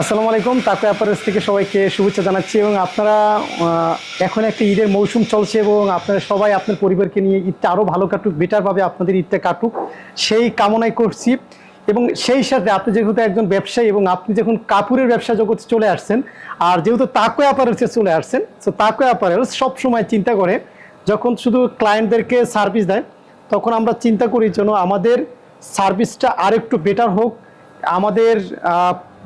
আসসালামু আলাইকুম তাকে অ্যাপারেলস থেকে সবাইকে শুভেচ্ছা জানাচ্ছি এবং আপনারা এখন একটা ঈদের মৌসুম চলছে এবং আপনারা সবাই আপনার পরিবারকে নিয়ে ঈদটা আরও ভালো কাটুক বেটারভাবে আপনাদের ঈদটা কাটুক, সেই কামনাই করছি। এবং সেই সাথে আপনি যেহেতু একজন ব্যবসায়ী এবং আপনি যখন কাপড়ের ব্যবসা জগতে চলে আসছেন, আর যেহেতু তাকো অ্যাপারেলসে চলে আসছেন, তো তাকো অ্যাপারেলস সবসময় চিন্তা করে, যখন শুধু ক্লায়েন্টদেরকে সার্ভিস দেয়, তখন আমরা চিন্তা করি যেন আমাদের সার্ভিসটা আরেকটু বেটার হোক, আমাদের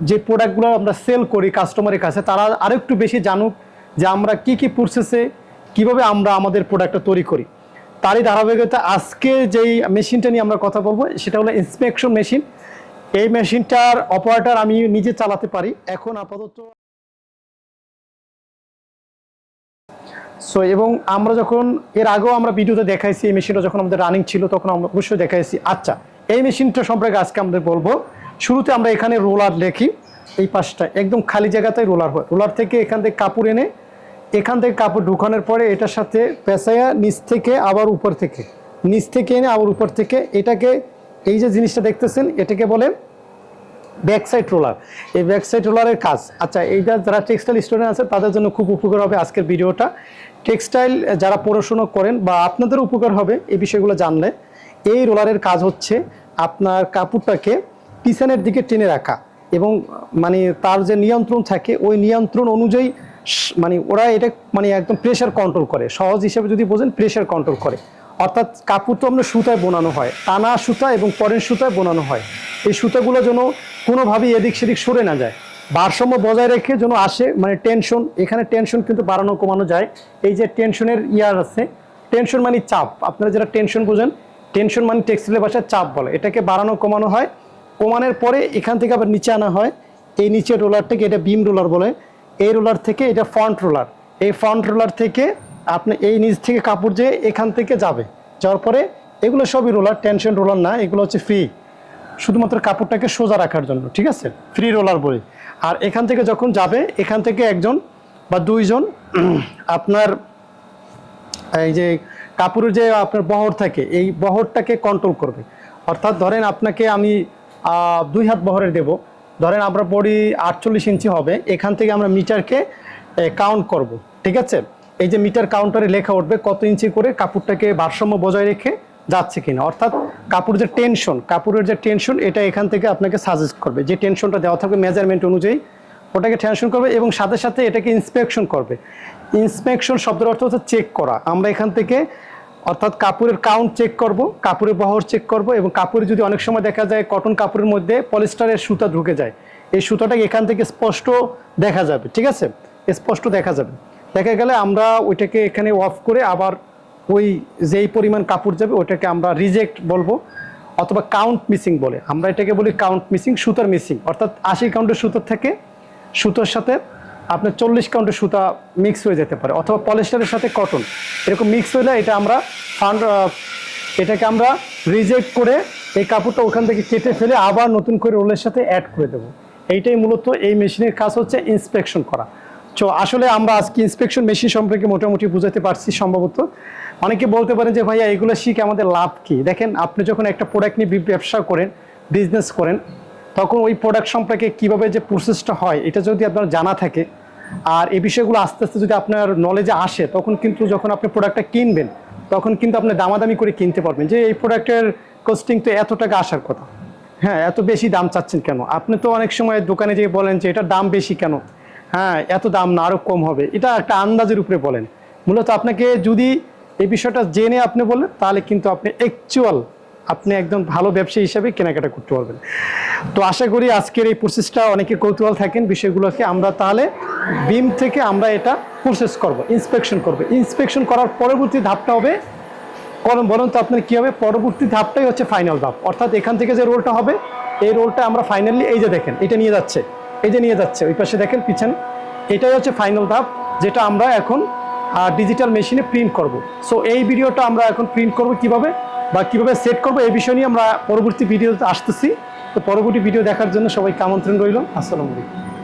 যে প্রোডাক্টগুলো আমরা সেল করি কাস্টমারের কাছে, তারা আরেকটু বেশি জানুক যে আমরা কি কি প্রসেসে কীভাবে আমরা আমাদের প্রোডাক্টটা তৈরি করি। তারই ধারাবাহিকতা আজকে যেই মেশিনটা নিয়ে আমরা কথা বলব, সেটা হলো ইন্সপেকশন মেশিন এই মেশিনটার অপারেটর আমি নিজে চালাতে পারি। এখন আপাতত সো এবং আমরা যখন, এর আগেও আমরা ভিডিওতে দেখাইছি এই মেশিনটা যখন আমাদের রানিং ছিল, তখন আমরা অবশ্যই দেখাইছি। আচ্ছা এই মেশিনটা সম্পর্কে আজকে আমাদের বলব। শুরুতে আমরা এখানে রোলার লেখি, এই পাশটা, একদম খালি জায়গাতেই রোলার হয়। রোলার থেকে এখান থেকে কাপড় এনে, এখান থেকে কাপড় ঢুকানোর পরে এটার সাথে পেঁচাইয়া নিচ থেকে আবার উপর থেকে, নিচ থেকে এনে আবার উপর থেকে, এটাকে, এই যে জিনিসটা দেখতেছেন, এটাকে বলে ব্যাক সাইড রোলার। এই ব্যাক সাইড রোলারের কাজ আচ্ছা এইটা যারা টেক্সটাইল স্টুডেন্ট আছে, তাদের জন্য খুব উপকার হবে আজকের ভিডিওটা। টেক্সটাইল যারা পড়াশুনো করেন বা আপনাদের উপকার হবে, এই বিষয়গুলো জানলে, এই রোলারের কাজ হচ্ছে আপনার কাপড়টাকে পিছনের দিকে টেনে রাখা এবং মানে তার যে নিয়ন্ত্রণ থাকে, ওই নিয়ন্ত্রণ অনুযায়ী মানে ওরা এটা মানে একদম প্রেশার কন্ট্রোল করে। সহজ হিসেবে যদি বোঝেন প্রেশার কন্ট্রোল করে। অর্থাৎ কাপড় তো আমরা সুতায় বোনানো হয়, টানা সুতা এবং পরের সুতায় বোনানো হয়। এই সুতাগুলো যেন কোনোভাবেই এদিক সেদিক সরে না যায়। ভারসাম্য বজায় রেখে যেন আসে মানে টেনশন এখানে টেনশন কিন্তু বাড়ানো কমানো যায়। এই যে টেনশনের ইয়ার আছে টেনশন মানে চাপ। আপনারা যারা টেনশন বোঝেন টেনশন মানে টেক্সটাইলের ভাষায় চাপ বলে। এটাকে বাড়ানো কমানো হয়। কমানোর পরে এখান থেকে আবার নিচে আনা হয়। এই নিচের রোলারটাকে এটা বিম রোলার বলে। এই রোলার থেকে এটা ফ্রন্ট রোলার এই ফ্রন্ট রোলার থেকে আপনি এই নিচ থেকে কাপড় যেয়ে এখান থেকে যাবে। যাওয়ার পরে এগুলো সবই রোলার টেনশন রোলার না, এগুলো হচ্ছে ফ্রি শুধুমাত্র কাপড়টাকে সোজা রাখার জন্য, ঠিক আছে? ফ্রি রোলার বলে। আর এখান থেকে যখন যাবে, এখান থেকে একজন বা দুইজন আপনার এই যে কাপড়ের যে আপনার বহর থাকে, এই বহরটাকে কন্ট্রোল করবে। অর্থাৎ ধরেন আপনাকে আমি দুই হাত বহরের দেব। ধরেন আমরা পড়ি আটচল্লিশ ইঞ্চি হবে, এখান থেকে আমরা মিটারকে কাউন্ট করব, ঠিক আছে? এই যে মিটার কাউন্টারে লেখা উঠবে কত ইঞ্চি করে কাপড়টাকে ভারসাম্য বজায় রেখে যাচ্ছে কিনা। অর্থাৎ কাপড়ের যে টেনশন কাপড়ের যে টেনশন এটা এখান থেকে আপনাকে সাজেস্ট করবে। যে টেনশনটা দেওয়া থাকবে মেজারমেন্ট অনুযায়ী, ওটাকে টেনশন করবে এবং সাথে সাথে এটাকে ইন্সপেকশন করবে। ইন্সপেকশন শব্দের অর্থ হচ্ছে চেক করা। আমরা এখান থেকে অর্থাৎ কাপড়ের কাউন্ট চেক করব, কাপড়ের বহর চেক করব এবং কাপড়ে যদি অনেক সময় দেখা যায় কটন কাপড়ের মধ্যে পলিস্টারের সুতা ঢুকে যায়, এই সুতাটা এখান থেকে স্পষ্ট দেখা যাবে, ঠিক আছে? স্পষ্ট দেখা যাবে। দেখা গেলে আমরা ওইটাকে এখানে অফ করে আবার ওই যেই পরিমাণ কাপড় যাবে ওইটাকে আমরা রিজেক্ট বলব, অথবা কাউন্ট মিসিং বলে। আমরা এটাকে বলি কাউন্ট মিসিং সুতার মিসিং অর্থাৎ আশি কাউন্টের সুতার থেকে সুতোর সাথে আপনার চল্লিশ কাউন্টের সুতা মিক্স হয়ে যেতে পারে, অথবা পলিস্টারের সাথে কটন এরকম মিক্স হলে এটা আমরা ফান্ড এটাকে আমরা রিজেক্ট করে এই কাপড়টা ওখান থেকে কেটে ফেলে আবার নতুন করে রোলের সাথে অ্যাড করে দেবো। এইটাই মূলত এই মেশিনের কাজ হচ্ছে ইন্সপেকশন করা। তো আসলে আমরা আজকে ইন্সপেকশন মেশিন সম্পর্কে মোটামুটি বুঝাতে পারছি সম্ভবত। অনেকে বলতে পারেন যে, ভাইয়া, এগুলো শিখে আমাদের লাভ কি? দেখেন, আপনি যখন একটা প্রোডাক্ট নিয়ে ব্যবসা করেন বিজনেস করেন তখন ওই প্রোডাক্ট সম্পর্কে কীভাবে যে প্রসেসটা হয়, এটা যদি আপনার জানা থাকে, আর এই বিষয়গুলো আস্তে আস্তে যদি আপনার নলেজে আসে, তখন কিন্তু যখন আপনি প্রোডাক্টটা কিনবেন, তখন কিন্তু আপনি দামাদামি করে কিনতে পারবেন যে এই প্রোডাক্টের কস্টিং তো এত টাকা আসার কথা। হ্যাঁ এত বেশি দাম চাচ্ছেন কেন? আপনি তো অনেক সময় দোকানে যেয়ে বলেন যে এটার দাম বেশি কেন? হ্যাঁ এত দাম না আরও কম হবে। এটা একটা আন্দাজের উপরে বলেন। মূলত আপনাকে যদি এই বিষয়টা জেনে আপনি বলেন, তাহলে কিন্তু আপনি অ্যাকচুয়াল আপনি একদম ভালো ব্যবসায়ী হিসাবে কেনাকাটা করতে পারবেন। তো আশা করি আজকের এই প্রসেসটা অনেকে কৌতূহল থাকেন বিষয়গুলোকে। আমরা তাহলে বিম থেকে আমরা এটা প্রসেস করব ইন্সপেকশন করব। ইন্সপেকশন করার পরবর্তী ধাপটা হবে বলুন বলুন তো আপনার কী হবে? পরবর্তী ধাপটাই হচ্ছে ফাইনাল ধাপ। অর্থাৎ এখান থেকে যে রোলটা হবে, এই রোলটা আমরা ফাইনালি এই যে দেখেন, এটা নিয়ে যাচ্ছে, এই যে নিয়ে যাচ্ছে, ওই পাশে দেখেন পিছনে, এটাই হচ্ছে ফাইনাল ধাপ, যেটা আমরা এখন ডিজিটাল মেশিনে প্রিন্ট করব। সো এই ভিডিওটা আমরা এখন প্রিন্ট করব কীভাবে? বা কীভাবে সেট করব এই বিষয় নিয়ে আমরা পরবর্তী ভিডিওতে আসতেছি। তো পরবর্তী ভিডিও দেখার জন্য সবাইকে আমন্ত্রণ রইল। আসসালামু আলাইকুম।